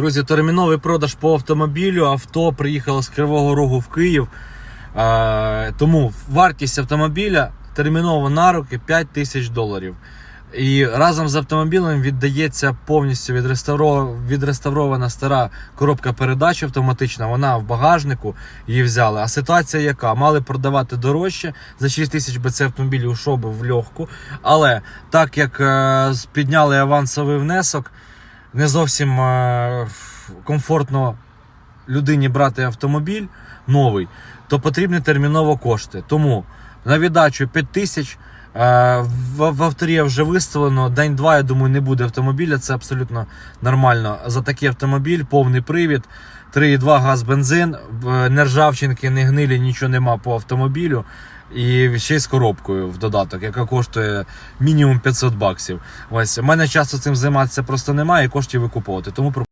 Друзі, терміновий продаж по автомобілю. Авто приїхало з Кривого Рогу в Київ. Тому вартість автомобіля терміново на руки 5 тисяч доларів. І разом з автомобілем віддається повністю відреставро- відреставрована стара коробка передач автоматична. Вона в багажнику її взяли. А ситуація яка? Мали продавати дорожче за 6 тисяч би цей автомобіль ушов би в легку. Але так як е, підняли авансовий внесок, не зовсім е, комфортно людині брати автомобіль новий, то потрібні терміново кошти. Тому на віддачу 5 тисяч. е, В, авторі вже виставлено. День-два, я думаю, не буде автомобіля. Це абсолютно нормально. За такий автомобіль, повний привід, 3,2 газ бензин, в- не ржавчинки, не гнилі, нічого нема по автомобілю. І ще й з коробкою в додаток, яка коштує мінімум 500 баксів. Ось у мене часу цим займатися просто немає і коштів викуповувати. Тому